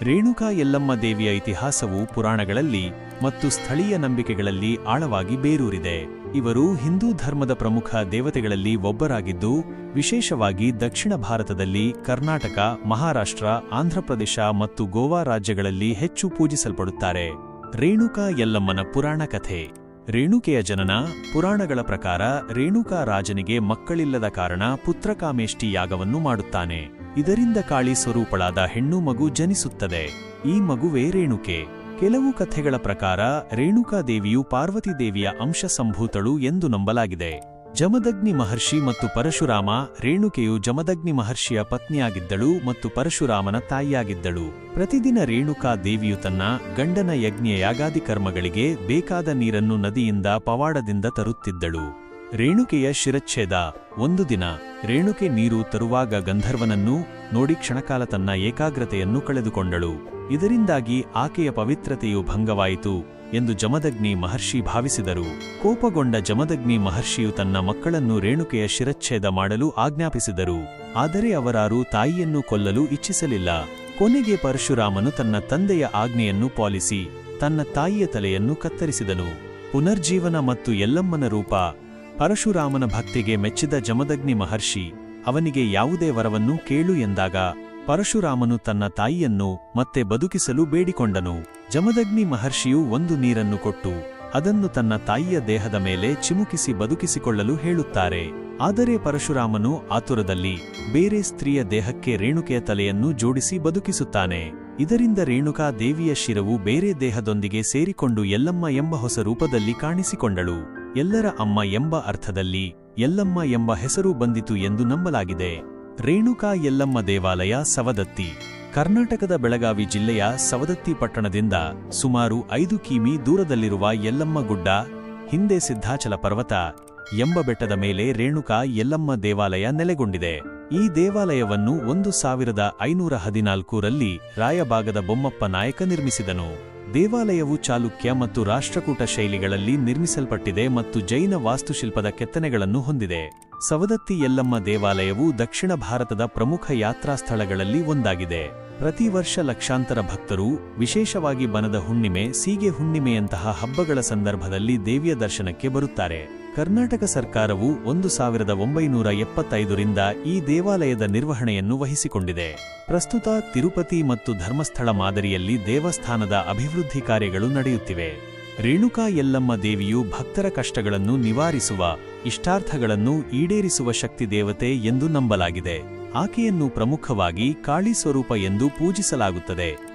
ರೇಣುಕಾ ಯಲ್ಲಮ್ಮ ದೇವಿಯ ಇತಿಹಾಸವು ಪುರಾಣಗಳಲ್ಲಿ ಮತ್ತು ಸ್ಥಳೀಯ ನಂಬಿಕೆಗಳಲ್ಲಿ ಆಳವಾಗಿ ಬೇರೂರಿದೆ. ಇವರು ಹಿಂದೂ ಧರ್ಮದ ಪ್ರಮುಖ ದೇವತೆಗಳಲ್ಲಿ ಒಬ್ಬರಾಗಿದ್ದು, ವಿಶೇಷವಾಗಿ ದಕ್ಷಿಣ ಭಾರತದಲ್ಲಿ ಕರ್ನಾಟಕ, ಮಹಾರಾಷ್ಟ್ರ, ಆಂಧ್ರಪ್ರದೇಶ ಮತ್ತು ಗೋವಾ ರಾಜ್ಯಗಳಲ್ಲಿ ಹೆಚ್ಚು ಪೂಜಿಸಲ್ಪಡುತ್ತಾರೆ. ರೇಣುಕಾ ಯಲ್ಲಮ್ಮನ ಪುರಾಣ ಕಥೆ. ರೇಣುಕೆಯ ಜನನ ಪುರಾಣಗಳ ಪ್ರಕಾರ ರೇಣುಕಾ ರಾಜನಿಗೆ ಮಕ್ಕಳಿಲ್ಲದ ಕಾರಣ ಪುತ್ರಕಾಮೇಷ್ಟಿ ಯಾಗವನ್ನು ಮಾಡುತ್ತಾನೆ. ಇದರಿಂದ ಕಾಳಿ ಸ್ವರೂಪಳಾದ ಹೆಣ್ಣು ಮಗು ಜನಿಸುತ್ತದೆ. ಈ ಮಗುವೇ ರೇಣುಕೆ. ಕೆಲವು ಕಥೆಗಳ ಪ್ರಕಾರ ರೇಣುಕಾದೇವಿಯು ಪಾರ್ವತಿ ದೇವಿಯ ಅಂಶ ಸಂಭೂತಳು ಎಂದು ನಂಬಲಾಗಿದೆ. ಜಮದಗ್ನಿ ಮಹರ್ಷಿ ಮತ್ತು ಪರಶುರಾಮ ರೇಣುಕೆಯು ಜಮದಗ್ನಿ ಮಹರ್ಷಿಯ ಪತ್ನಿಯಾಗಿದ್ದಳು ಮತ್ತು ಪರಶುರಾಮನ ತಾಯಿಯಾಗಿದ್ದಳು. ಪ್ರತಿದಿನ ರೇಣುಕಾ ದೇವಿಯು ತನ್ನ ಗಂಡನ ಯಜ್ಞ ಯಾಗಾದಿ ಕರ್ಮಗಳಿಗೆ ಬೇಕಾದ ನೀರನ್ನು ನದಿಯಿಂದ ಪವಾಡದಿಂದ ತರುತ್ತಿದ್ದಳು. ರೇಣುಕೆಯ ಶಿರಚ್ಛೇದ. ಒಂದು ದಿನ ರೇಣುಕೆ ನೀರು ತರುವಾಗ ಗಂಧರ್ವನನ್ನು ನೋಡಿ ಕ್ಷಣಕಾಲ ತನ್ನ ಏಕಾಗ್ರತೆಯನ್ನು ಕಳೆದುಕೊಂಡಳು. ಇದರಿಂದಾಗಿ ಆಕೆಯ ಪವಿತ್ರತೆಯು ಭಂಗವಾಯಿತು ಎಂದು ಜಮದಗ್ನಿ ಮಹರ್ಷಿ ಭಾವಿಸಿದರು. ಕೋಪಗೊಂಡ ಜಮದಗ್ನಿ ಮಹರ್ಷಿಯು ತನ್ನ ಮಕ್ಕಳನ್ನು ರೇಣುಕೆಯ ಶಿರಚ್ಛೇದ ಮಾಡಲು ಆಜ್ಞಾಪಿಸಿದರು. ಆದರೆ ಅವರಾರು ತಾಯಿಯನ್ನು ಕೊಲ್ಲಲು ಇಚ್ಛಿಸಲಿಲ್ಲ. ಕೊನೆಗೆ ಪರಶುರಾಮನು ತನ್ನ ತಂದೆಯ ಆಜ್ಞೆಯನ್ನು ಪಾಲಿಸಿ ತನ್ನ ತಾಯಿಯ ತಲೆಯನ್ನು ಕತ್ತರಿಸಿದನು. ಪುನರ್ಜೀವನ ಮತ್ತು ಎಲ್ಲಮ್ಮನ ರೂಪ ಪರಶುರಾಮನ ಭಕ್ತಿಗೆ ಮೆಚ್ಚಿದ ಜಮದಗ್ನಿ ಮಹರ್ಷಿ, ಅವನಿಗೆ ಯಾವುದೇ ವರವನ್ನು ಕೇಳು ಎಂದಾಗ ಪರಶುರಾಮನು ತನ್ನ ತಾಯಿಯನ್ನು ಮತ್ತೆ ಬದುಕಿಸಲು ಬೇಡಿಕೊಂಡನು. ಜಮದಗ್ನಿ ಮಹರ್ಷಿಯು ಒಂದು ನೀರನ್ನು ಕೊಟ್ಟು ಅದನ್ನು ತನ್ನ ತಾಯಿಯ ದೇಹದ ಮೇಲೆ ಚಿಮುಕಿಸಿ ಬದುಕಿಸಿಕೊಳ್ಳಲು ಹೇಳುತ್ತಾರೆ. ಆದರೆ ಪರಶುರಾಮನು ಆತುರದಲ್ಲಿ ಬೇರೆ ಸ್ತ್ರೀಯ ದೇಹಕ್ಕೆ ರೇಣುಕೆಯ ತಲೆಯನ್ನು ಜೋಡಿಸಿ ಬದುಕಿಸುತ್ತಾನೆ. ಇದರಿಂದ ರೇಣುಕಾ ದೇವಿಯ ಶಿರವು ಬೇರೆ ದೇಹದೊಂದಿಗೆ ಸೇರಿಕೊಂಡು ಎಲ್ಲಮ್ಮ ಎಂಬ ಹೊಸ ರೂಪದಲ್ಲಿ ಕಾಣಿಸಿಕೊಂಡಳು. ಎಲ್ಲರ ಅಮ್ಮ ಎಂಬ ಅರ್ಥದಲ್ಲಿ ಎಲ್ಲಮ್ಮ ಎಂಬ ಹೆಸರು ಬಂದಿತು ಎಂದು ನಂಬಲಾಗಿದೆ. ರೇಣುಕಾ ಯಲ್ಲಮ್ಮ ದೇವಾಲಯ ಸವದತ್ತಿ, ಕರ್ನಾಟಕದ ಬೆಳಗಾವಿ ಜಿಲ್ಲೆಯ ಸವದತ್ತಿ ಪಟ್ಟಣದಿಂದ ಸುಮಾರು ಐದು ಕಿಮಿ ದೂರದಲ್ಲಿರುವ ಯಲ್ಲಮ್ಮ ಗುಡ್ಡ, ಹಿಂದೆ ಸಿದ್ಧಾಚಲ ಪರ್ವತ ಎಂಬ ಬೆಟ್ಟದ ಮೇಲೆ ರೇಣುಕಾ ಯಲ್ಲಮ್ಮ ದೇವಾಲಯ ನೆಲೆಗೊಂಡಿದೆ. ಈ ದೇವಾಲಯವನ್ನು ಒಂದು ಸಾವಿರದ ಐನೂರ ಹದಿನಾಲ್ಕರಲ್ಲಿ ರಾಯಭಾಗದ ಬೊಮ್ಮಪ್ಪ ನಾಯಕ ನಿರ್ಮಿಸಿದನು. ದೇವಾಲಯವು ಚಾಲುಕ್ಯ ಮತ್ತು ರಾಷ್ಟ್ರಕೂಟ ಶೈಲಿಗಳಲ್ಲಿ ನಿರ್ಮಿಸಲ್ಪಟ್ಟಿದೆ ಮತ್ತು ಜೈನ ವಾಸ್ತುಶಿಲ್ಪದ ಕೆತ್ತನೆಗಳನ್ನು ಹೊಂದಿದೆ. ಸವದತ್ತಿ ಯಲ್ಲಮ್ಮ ದೇವಾಲಯವು ದಕ್ಷಿಣ ಭಾರತದ ಪ್ರಮುಖ ಯಾತ್ರಾ ಸ್ಥಳಗಳಲ್ಲಿ ಒಂದಾಗಿದೆ. ಪ್ರತಿ ವರ್ಷ ಲಕ್ಷಾಂತರ ಭಕ್ತರು, ವಿಶೇಷವಾಗಿ ಬನದ ಹುಣ್ಣಿಮೆ, ಸೀಗೆ ಹುಣ್ಣಿಮೆಯಂತಹ ಹಬ್ಬಗಳ ಸಂದರ್ಭದಲ್ಲಿ ದೇವಿಯ ದರ್ಶನಕ್ಕೆ ಬರುತ್ತಾರೆ. ಕರ್ನಾಟಕ ಸರ್ಕಾರವು ಒಂದು ಸಾವಿರದ ಒಂಬೈನೂರ ಎಪ್ಪತ್ತೈದರಿಂದ ಈ ದೇವಾಲಯದ ನಿರ್ವಹಣೆಯನ್ನು ವಹಿಸಿಕೊಂಡಿದೆ. ಪ್ರಸ್ತುತ ತಿರುಪತಿ ಮತ್ತು ಧರ್ಮಸ್ಥಳ ಮಾದರಿಯಲ್ಲಿ ದೇವಸ್ಥಾನದ ಅಭಿವೃದ್ಧಿ ಕಾರ್ಯಗಳು ನಡೆಯುತ್ತಿವೆ. ರೇಣುಕಾ ಯಲ್ಲಮ್ಮ ದೇವಿಯು ಭಕ್ತರ ಕಷ್ಟಗಳನ್ನು ನಿವಾರಿಸುವ, ಇಷ್ಟಾರ್ಥಗಳನ್ನು ಈಡೇರಿಸುವ ಶಕ್ತಿ ದೇವತೆ ಎಂದು ನಂಬಲಾಗಿದೆ. ಆಕೆಯನ್ನು ಪ್ರಮುಖವಾಗಿ ಕಾಳಿ ಸ್ವರೂಪ ಎಂದು ಪೂಜಿಸಲಾಗುತ್ತದೆ.